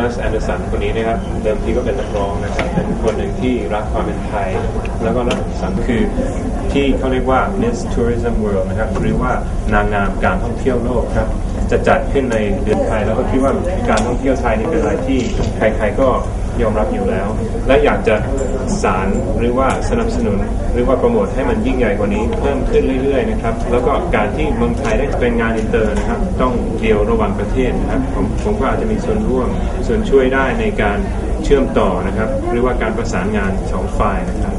นัสแอนเดอร์สันคนนี้นะครับเดิมทีก็เป็นนักร้องนะครับเป็นคนหนึ่งที่รักความเป็นไทย แล้วก็รักสังคือที่เขาเรียกว่า Miss Tourism World นะครับหรือว่านางงามการท่องเที่ยวโลกครับจะจัดขึ้นในเดือนไทยแล้วก็คิดว่าการท่องเที่ยวไทยนี่เป็นอะไรที่ใครๆก็ ยอมรับอยู่แล้ว และอยากจะสารหรือว่าสนับสนุน หรือว่าโปรโมทให้มันยิ่งใหญ่กว่านี้เพิ่มขึ้นเรื่อยๆนะครับแล้วก็การที่เมืองไทยได้เป็นงานอินเตอร์นะครับต้องเดียวระหว่างประเทศนะครับผมผมก็อาจจะมีส่วนร่วมส่วนช่วยได้ในการเชื่อมต่อนะครับ หรือว่าการประสานงานสองฝ่ายนะครับ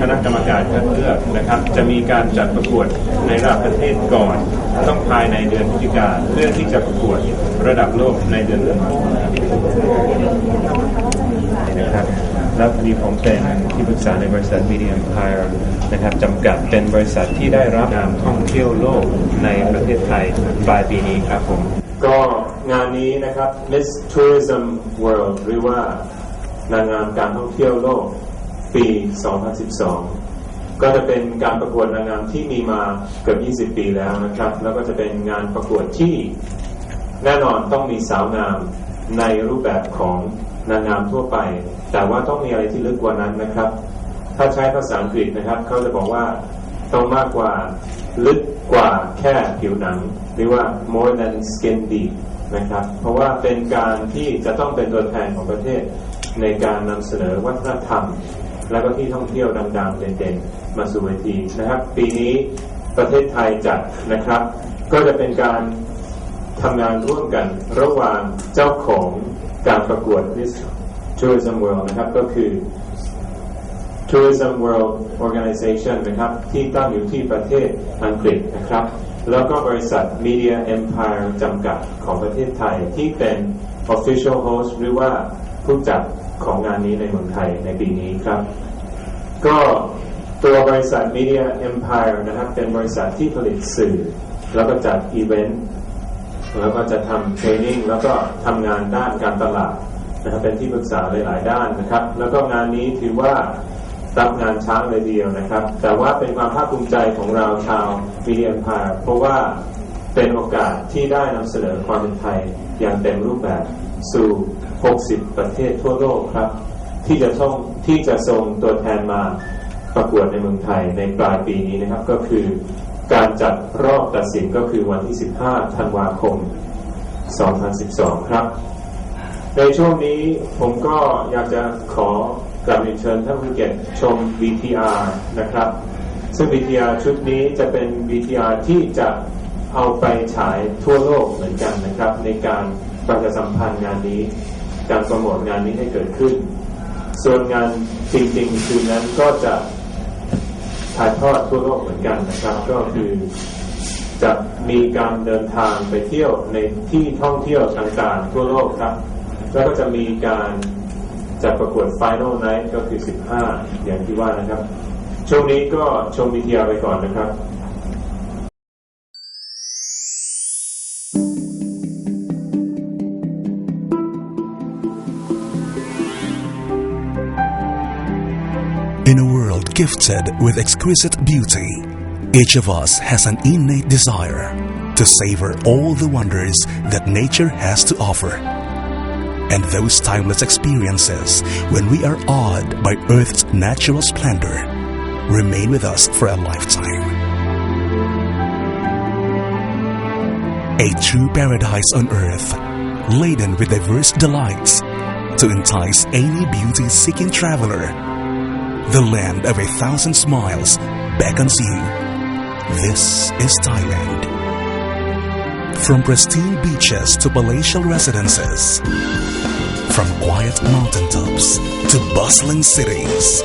คณะกรรมการคัดเลือกนะครับ จะมีการจัดประกวดในระดับประเทศก่อน ต้องภายในเดือนพฤศจิกาเพื่อที่จะประกวดระดับโลกในเดือนธันวาคมนะครับแล้วพอดีผมเป็นที่ปรึกษาในบริษัท Media Empire นะครับจำกัดเป็นบริษัทที่ได้รับนามท่องเที่ยวโลกในประเทศไทยปลายปีนี้ครับผมก็งานนี้นะครับ Miss Tourism World หรือว่านางงามการท่องเที่ยวโลกปี 2012 ก็จะเป็นการประกวดนางงามที่มีมาเกือบ 20 ปีแล้วนะครับ แล้วก็จะเป็นงานประกวดที่แน่นอนต้องมีสาวงามในรูปแบบของนางงามทั่วไป แต่ว่าต้องมีอะไรที่ลึกกว่านั้นนะครับ ถ้าใช้ภาษาอังกฤษนะครับ เขาจะบอกว่าต้องมากกว่าลึกกว่าแค่ผิวหนัง หรือว่า more than skin deep นะครับ เพราะว่าเป็นการที่จะต้องเป็นตัวแทนของประเทศในการนำเสนอวัฒนธรรม แล้วก็ที่ท่องเที่ยวดังๆเด่นๆมาสู่เวทีนะครับ ปีนี้ประเทศไทยจัดนะครับ ก็จะเป็นการทำงานร่วมกันระหว่างเจ้าของการประกวด Miss Tourism World นะครับก็คือ Tourism World Organization นะครับ ที่ตั้งอยู่ที่ประเทศอังกฤษนะครับ แล้วก็บริษัท Media Empire จำกัดของประเทศไทยที่เป็น Official Host หรือว่าผู้จัด ของงานนี้ในเมืองไทยในปีนี้ครับ ก็ตัวบริษัท Media Empire นะครับ เป็นบริษัทที่ผลิตสื่อ แล้วก็จัดอีเวนต์แล้วก็จะทำเทรนนิ่งแล้วก็ทำงานด้านการตลาดนะครับเป็นที่ปรึกษาหลาย ๆ ด้านนะครับ แล้วก็งานนี้ถือว่ารับงานช้างเลยเดียวนะครับ แต่ว่าเป็นความภาคภูมิใจของเราชาวมีเดียพาเพราะว่าเป็นโอกาสที่ได้นำเสนอความเป็นไทยอย่างเต็มรูปแบบสู่ 60 ประเทศทั่วโลกครับ ที่จะส่งที่จะส่งตัวแทนมาประกวดในเมืองไทยในปลายปีนี้นะครับ ก็คือการจัดรอบตัดสินก็คือวันที่ 15 ธันวาคม 2012 ครับ ในช่วงนี้ผมก็อยากจะขอกลับเรียนเชิญท่านผู้เกียรติชม VTR นะครับ ซึ่ง VTR ชุดนี้จะเป็น VTR ที่จะเอาไปฉายทั่วโลกเหมือนกันนะครับ ในการประชาสัมพันธ์งานนี้ การโปรโมทงานนี้ให้เกิดขึ้น ส่วนงานจริงๆ คืนนั้นก็จะถ่ายทอดทั่วโลกเหมือนกันนะครับ ก็คือจะมีการเดินทางไปเที่ยวในที่ท่องเที่ยวต่างๆทั่วโลกครับ แล้วก็จะมีการจัดประกวด Final Night ก็คือ 15 อย่างที่ว่านะครับ ช่วงนี้ก็ชมวิทยาไปก่อนนะครับ gifted with exquisite beauty, each of us has an innate desire to savor all the wonders that nature has to offer. And those timeless experiences, when we are awed by Earth's natural splendor, remain with us for a lifetime. A true paradise on earth, laden with diverse delights to entice any beauty seeking traveler the land of a thousand smiles beckons you. This is Thailand. From pristine beaches to palatial residences, from quiet mountaintops to bustling cities,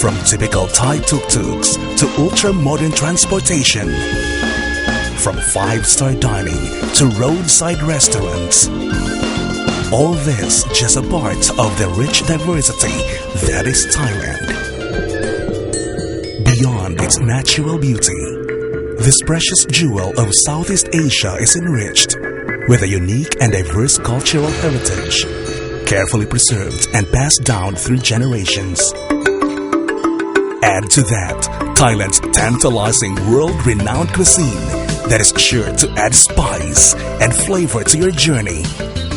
from typical Thai tuk-tuks to ultra-modern transportation, from five-star dining to roadside restaurants. All this just a part of the rich diversity that is Thailand. Beyond its natural beauty, this precious jewel of Southeast Asia is enriched with a unique and diverse cultural heritage, carefully preserved and passed down through generations. Add to that Thailand's tantalizing world renowned cuisine that is sure to add spice and flavor to your journey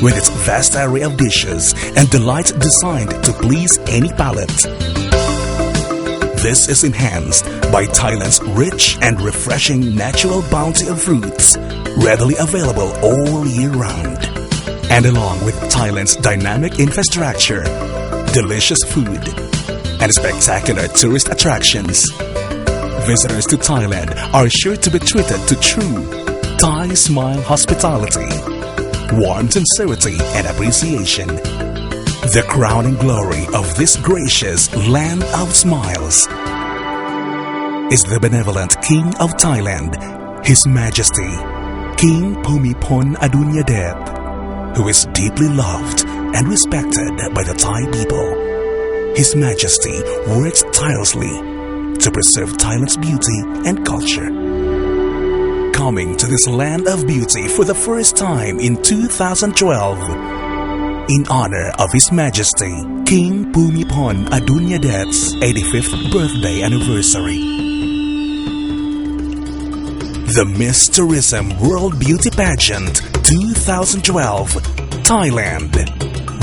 with its vast array of dishes and delights designed to please any palate. This is enhanced by Thailand's rich and refreshing natural bounty of fruits, readily available all year round. And along with Thailand's dynamic infrastructure, delicious food, and spectacular tourist attractions, visitors to Thailand are sure to be treated to true Thai smile hospitality, warm sincerity, and appreciation. The crowning glory of this gracious land of smiles is the benevolent King of Thailand, His Majesty, King Bhumipol Adunyadet, who is deeply loved and respected by the Thai people. His Majesty works tirelessly to preserve Thailand's beauty and culture. Coming to this land of beauty for the first time in 2012, in honor of His Majesty King Bhumipol Adunyadet's 85th birthday anniversary. The Miss Tourism World Beauty Pageant 2012, Thailand.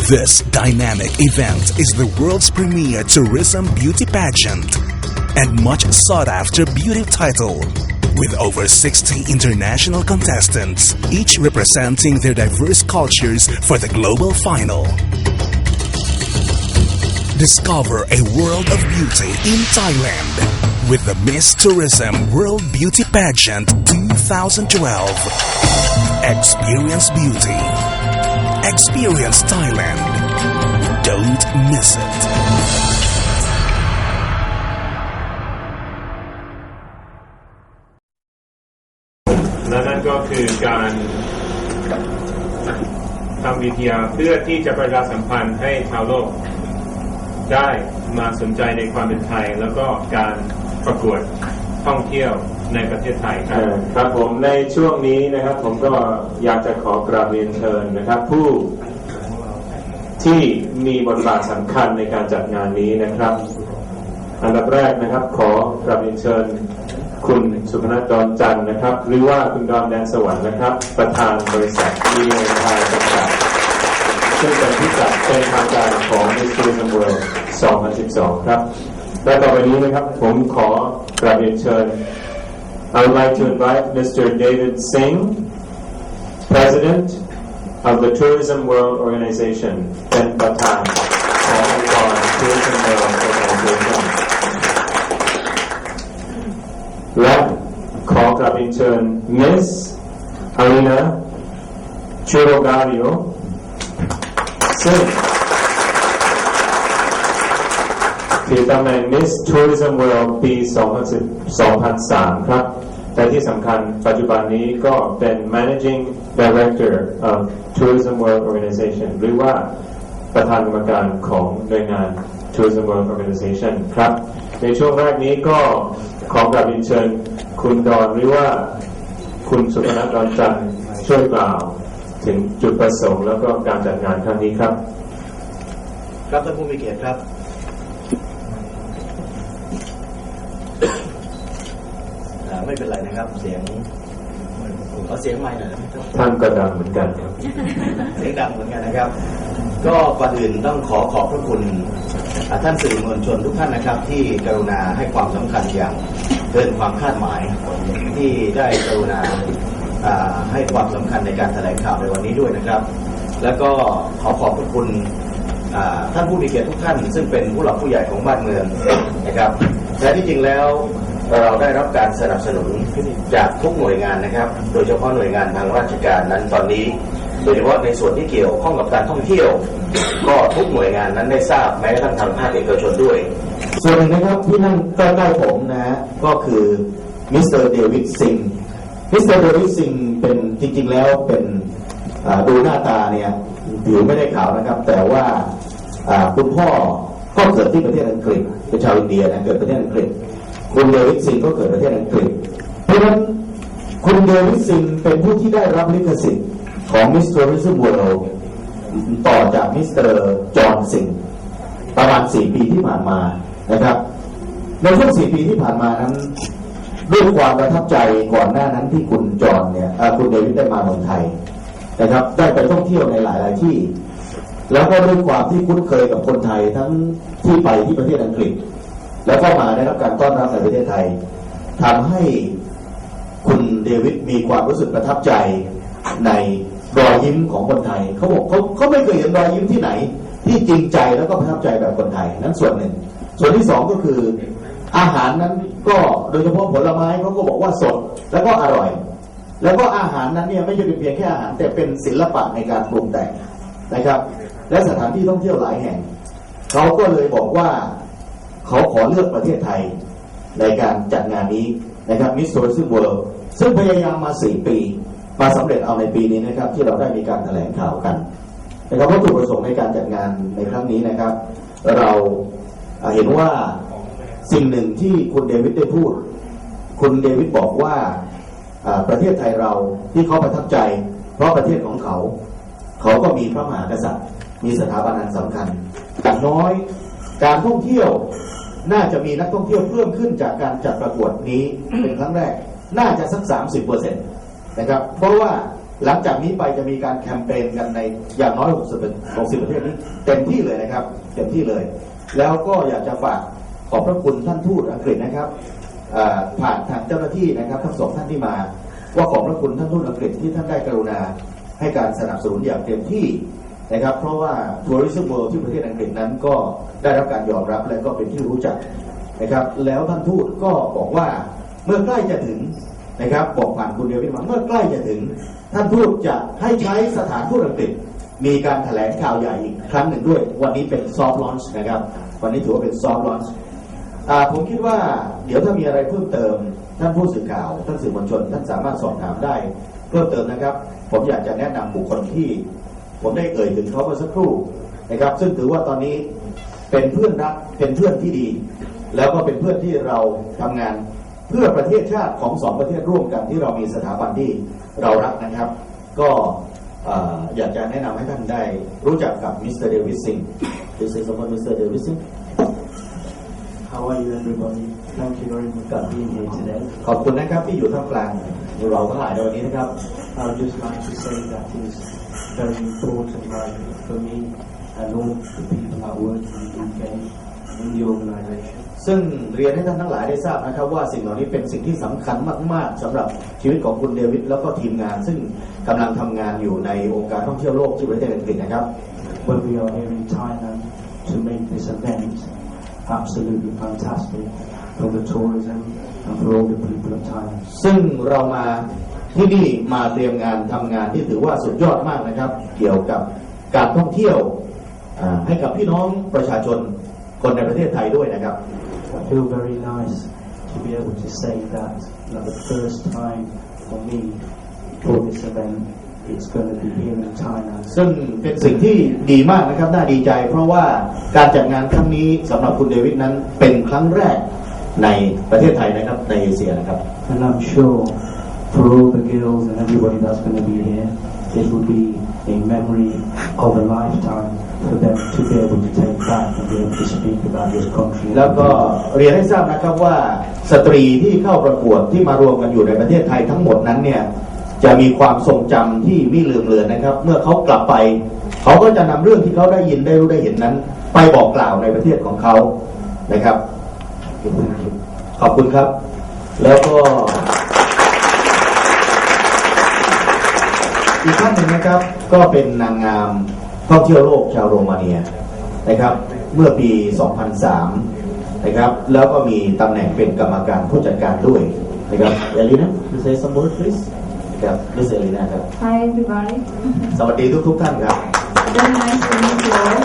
This dynamic event is the world's premier tourism beauty pageant and much sought after beauty title with over 60 international contestants, each representing their diverse cultures for the global final. Discover a world of beauty in Thailand with the Miss Tourism World Beauty Pageant 2012. Experience beauty. Experience Thailand. Don't miss it. และนั่นก็คือการทำวิทยาเพื่อที่จะประชาสัมพันธ์ให้ชาวโลก ได้มาสนใจในความเป็นไทย แล้วก็การประกวดท่องเที่ยวในประเทศไทยครับครับผมในช่วงนี้นะครับ ผมก็อยากจะขอกราบเรียนเชิญนะครับ ผู้ที่มีบทบาทสำคัญในการจัดงานนี้นะครับ อันดับแรกนะครับ ขอกราบเรียนเชิญ คุณสุพนัทดอนจันทร์นะครับ หรือว่าคุณดอนแดนสวรรค์นะครับ ประธานบริษัทมีเดียไทยจำกัดซึ่งเป็นผู้จัดเป็นทางการของ Miss Tourism World 2012 ครับ และต่อไปนี้นะครับ ผมขอกราบเรียนเชิญ I would like to invite Mr. David Singh, President of the Tourism World Organization เป็นประธานขององค์กร Tourism World Organization และขอกราบเชิญมิสอารีนาชูโรการิโอซึ่งคือตำแหน่งมิสทัวริสิมเวิลด์ปี 2003 ครับ แต่ที่สำคัญปัจจุบันนี้ก็เป็น Managing Director of Tourism World Organization หรือว่าประธานกรรมการของหน่วยงาน Tourism World Organization ครับ ในช่วงแรกนี้ก็ ขอกราบเรียนเชิญคุณดอนหรือว่าคุณสุพนัทดอนจันทร์ช่วยกล่าว ถึงจุดประสงค์แล้วก็การจัดงานครั้งนี้ครับ ครับท่านผู้มีเกียรติครับ อ่าไม่เป็นไรนะครับ เสียงขอเสียงใหม่หน่อยนะครับ ท่านก็ดังเหมือนกันครับ เสียงดังเหมือนกันนะครับ ก็ก่อนอื่นต้องขอขอบพระคุณท่านสื่อมวลชนทุกท่านนะครับ ที่กรุณาให้ความสำคัญอย่างเกินความคาดหมาย ที่ได้กรุณาให้ความสำคัญในการแถลงข่าวในวันนี้ด้วยนะครับ แล้วก็ขอขอบพระคุณท่านผู้มีเกียรติทุกท่าน ซึ่งเป็นผู้หลักผู้ใหญ่ของบ้านเมืองนะครับแท้ที่จริงแล้วเราได้รับการสนับสนุนจากทุกหน่วยงานนะครับ โดยเฉพาะหน่วยงานทางราชการนั้นตอนนี้ โดยเฉพาะในส่วนที่เกี่ยวข้องกับการท่องเที่ยว ก็ทุกหน่วยงานนั้นได้ทราบแม้กระทั่งทางภาคเอกชนด้วย ส่วนหนึ่งนะครับที่นั่งใกล้ๆผมนะฮะก็คือมิสเตอร์เดวิดซิงมิสเตอร์เดวิดซิงเป็นจริงๆแล้วเป็นดูหน้าตาเนี่ยผิวไม่ได้ขาวนะครับ แต่ว่าอ่าคุณพ่อก็เกิดที่ประเทศอังกฤษเป็นชาวอินเดียนะเกิดประเทศอังกฤษ คุณเดวิดซิงก็เกิดประเทศอังกฤษ เพราะฉะนั้นคุณเดวิดซิงเป็นผู้ที่ได้รับลิขสิทธิ์ ของมิสเตอร์ริซึมเวิลด์ต่อจากมิสเตอร์จอห์นซิงประมาณสี่ปีที่ผ่านมานะครับ ในช่วงสี่ปีที่ผ่านมานั้นด้วยความประทับใจก่อนหน้านั้นที่คุณจอห์นเนี่ยคุณเดวิดได้มาเมืองไทยนะครับ ได้ไปท่องเที่ยวในหลาย ๆ ที่ แล้วก็ด้วยความที่คุ้นเคยกับคนไทยทั้งที่ไปที่ประเทศอังกฤษ แล้วก็มาได้รับการต้อนรับในประเทศไทยทำให้คุณเดวิดมีความรู้สึกประทับใจใน รอยยิ้มของคนไทยเขาบอกเขาเขาไม่เคยเห็นรอยยิ้มที่ไหน ที่จริงใจแล้วก็ประทับใจแบบคนไทยนั้นส่วนหนึ่ง ส่วนที่สองก็คือ อาหารนั้นก็โดยเฉพาะผลไม้เขาก็บอกว่าสดแล้วก็อร่อย แล้วก็อาหารนั้นเนี่ยไม่ใช่เป็นเพียงแค่อาหาร แต่เป็นศิลปะในการปรุงแต่งนะครับ และสถานที่ท่องเที่ยวหลายแห่งเขาก็เลยบอกว่าเขาขอเลือกประเทศไทยในการจัดงานนี้นะครับ Miss Tourism World ซึ่งพยายามมา4ปี มาสำเร็จเอาในปีนี้นะครับ ที่เราได้มีการแถลงข่าวกันนะครับวัตถุประสงค์ในการจัดงานในครั้งนี้นะครับ เราเห็นว่าสิ่งหนึ่งที่คุณเดวิดได้พูด คุณเดวิดบอกว่าประเทศไทยเราที่เขาประทับใจ เพราะประเทศของเขา เขาก็มีพระมหากษัตริย์ มีสถาบันอันสำคัญอย่างน้อยการท่องเที่ยวน่าจะมีนักท่องเที่ยวเพิ่มขึ้นจากการจัดประกวดนี้เป็นครั้งแรก น่าจะสัก30เปอร์เซ็นต์ นะครับ เพราะว่าหลังจากนี้ไปจะมีการแคมเปญกันในอย่างน้อย 60เป็น60ประเทศนี้เต็มที่เลยนะครับเต็มที่เลย แล้วก็อยากจะฝากขอบพระคุณท่านทูตอังกฤษนะครับผ่านทางเจ้าหน้าที่นะครับทั้งสองท่านที่มา ว่าขอบพระคุณท่านทูตอังกฤษที่ท่านได้กรุณาให้การสนับสนุนอย่างเต็มที่นะครับ เพราะว่าทัวริสึมเวิลด์ที่ประเทศอังกฤษนั้นก็ได้รับการยอมรับและก็เป็นที่รู้จักนะครับ แล้วท่านทูตก็บอกว่าเมื่อใกล้จะถึง นะครับบอกผ่านคุณเดวิดมาเมื่อใกล้จะถึง ท่านทูตจะให้ใช้สถานทูตอังกฤษมีการแถลงข่าวใหญ่อีกครั้งหนึ่งด้วย วันนี้เป็นซอฟต์ลอนช์นะครับ วันนี้ถือว่าเป็นซอฟต์ลอนช์อ่ผมคิดว่าเดี๋ยวถ้ามีอะไรเพิ่มเติม ท่านผู้สื่อข่าว ท่านสื่อมวลชน ท่านสามารถสอบถามได้เพิ่มเติมนะครับ ผมอยากจะแนะนำบุคคลที่ ผมได้เอ่ยถึงเขาเมื่อสักครู่นะครับ ซึ่งถือว่าตอนนี้เป็นเพื่อนรักเป็นเพื่อนที่ดี แล้วก็เป็นเพื่อนที่เราทำงาน เพื่อประเทศชาติของสองประเทศร่วมกันที่เรามีสถาบันที่เรารักนะครับ ก็อ่าอยากจะแนะนำให้ท่านได้รู้จักกับมิสเตอร์เดวิดซิง This is someone Mr. David Singh How are you, everybody? Thank you very much for being here today. ขอบคุณนะครับที่อยู่ท่ามกลางเราทั้งหลายในวันนี้นะครับ I would just like to say that it's very important right, for me and all the people that work in the UK in the organisation. ซึ่งเรียนให้ท่านทั้งหลายได้ทราบนะครับ ว่าสิ่งเหล่านี้เป็นสิ่งที่สำคัญมาก ๆสำหรับชีวิตของคุณเดวิดแล้วก็ทีมงาน ซึ่งกำลังทำงานอยู่ในองค์การท่องเที่ยวโลกที่ประเทศอังกฤษนะครับ When we are here in Thailand to make this event absolutely fantastic for the tourism and for all the people of Thailand. ซึ่งเรามาที่นี่มาเตรียมงานทำงานที่ถือว่าสุดยอดมากนะครับ เกี่ยวกับการท่องเที่ยวให้กับพี่น้องประชาชน คนในประเทศไทยด้วยนะครับ I feel very nice to be able to say that, that the first time for me for this event it's going to be here in Thailand. ซึ่งเป็นสิ่งที่ดีมากนะครับ น่าดีใจ เพราะว่าการจัดงานครั้งนี้สำหรับคุณเดวิดนั้นเป็นครั้งแรกในประเทศไทยนะครับ ในเอเชียนะครับ And I'm sure for all the girls and everybody that's going to be here, it will be a memory of a lifetime for them to be able to take back and be able to speak about this country. แล้วก็เรียนให้ทราบนะครับว่าสตรีที่เข้าประกวดที่มารวมกันอยู่ในประเทศไทยทั้งหมดนั้นเนี่ยจะมีความทรงจำที่ไม่ลืมเลือนนะครับ เมื่อเขากลับไป เขาก็จะนำเรื่องที่เขาได้ยินได้รู้ได้เห็นนั้น ไปบอกกล่าวในประเทศของเขานะครับ ขอบคุณครับ แล้วก็อีกท่านหนึ่งนะครับก็เป็นนางงามท่องเที่ยวโลกชาวโรมาเนีย นะครับ เมื่อปี 2003 นะครับ แล้วก็มีตำแหน่งเป็นกรรมการผู้จัดการด้วยนะครับเอลินะ you say some word please ครับ Miss เอลินาครับ Hi everybody. สวัสดีทุกทุกๆท่านครับ Very nice to meet you all.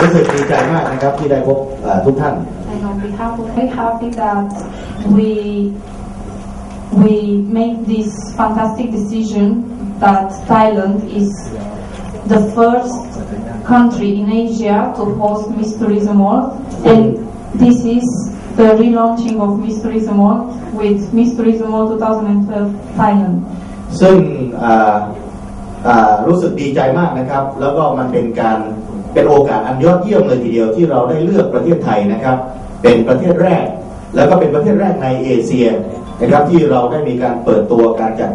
รู้สึกดีใจมากนะครับที่ได้พบเอ่อทุกท่าน And on behalf of very happy that we we make this fantastic decision that Thailand is the first country in Asia to host Miss Tourism World and this is the relaunching of Miss Tourism World with Miss Tourism World 2012 Thailand. ซึ่งอ่าอ่ารู้สึกดีใจมากนะครับ แล้วก็มันเป็นการเป็นโอกาสอันยอดเยี่ยมเลยทีเดียวที่เราได้เลือกประเทศไทยนะครับ เป็นประเทศแรก แล้วก็เป็นประเทศแรกในเอเชียนะครับที่เราได้มีการเปิดตัวการจัด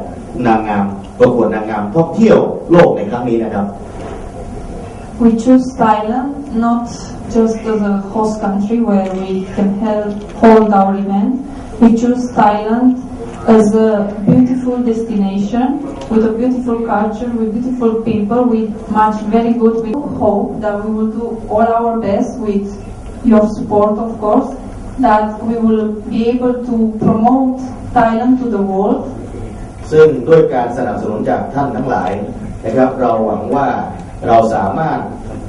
นางงามประกวดนางงามท่องเที่ยวโลกในครั้งนี้นะครับ We choose Thailand not just as a host country where we can help hold our event. We choose Thailand as a beautiful destination with a beautiful culture, with beautiful people, with much very good. We hope that we will do all our best with your support, of course, that we will be able to promote Thailand to the world ซึ่งด้วยการสนับสนุนจากท่านทั้งหลายนะครับ เราหวังว่า เราสามารถ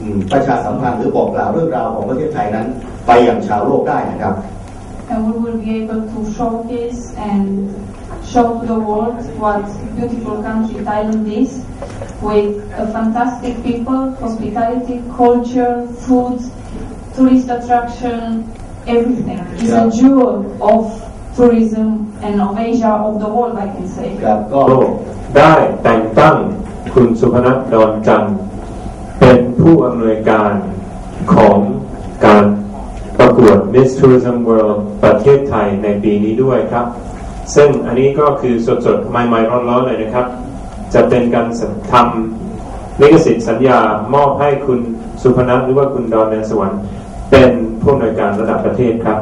อืมประชาสัมพันธ์หรือบอกกล่าวเรื่องราวของประเทศไทยนั้น ไปยังชาวโลกได้นะครับ and we will be able to showcase and show to the world what beautiful country Thailand is with a fantastic people, hospitality, culture, food, tourist attraction, everything. It's a Yeah. jewel of tourism and of Asia, of the world, I can say. ครับก็โลกได้แต่งตั้งคุณสุพนัทดอนจันทร์ เป็นผู้อำนวยการของการประกวด Miss Tourism World ประเทศไทยในปีนี้ด้วยครับ ซึ่งอันนี้ก็คือสดๆ ใหม่ๆ ร้อนๆ เลยนะครับ จะเป็นการทำลิขสิทธิ์สัญญามอบให้คุณสุพนัทหรือว่าคุณดอนแดนสวรรค์เป็นผู้อำนวยการระดับประเทศครับ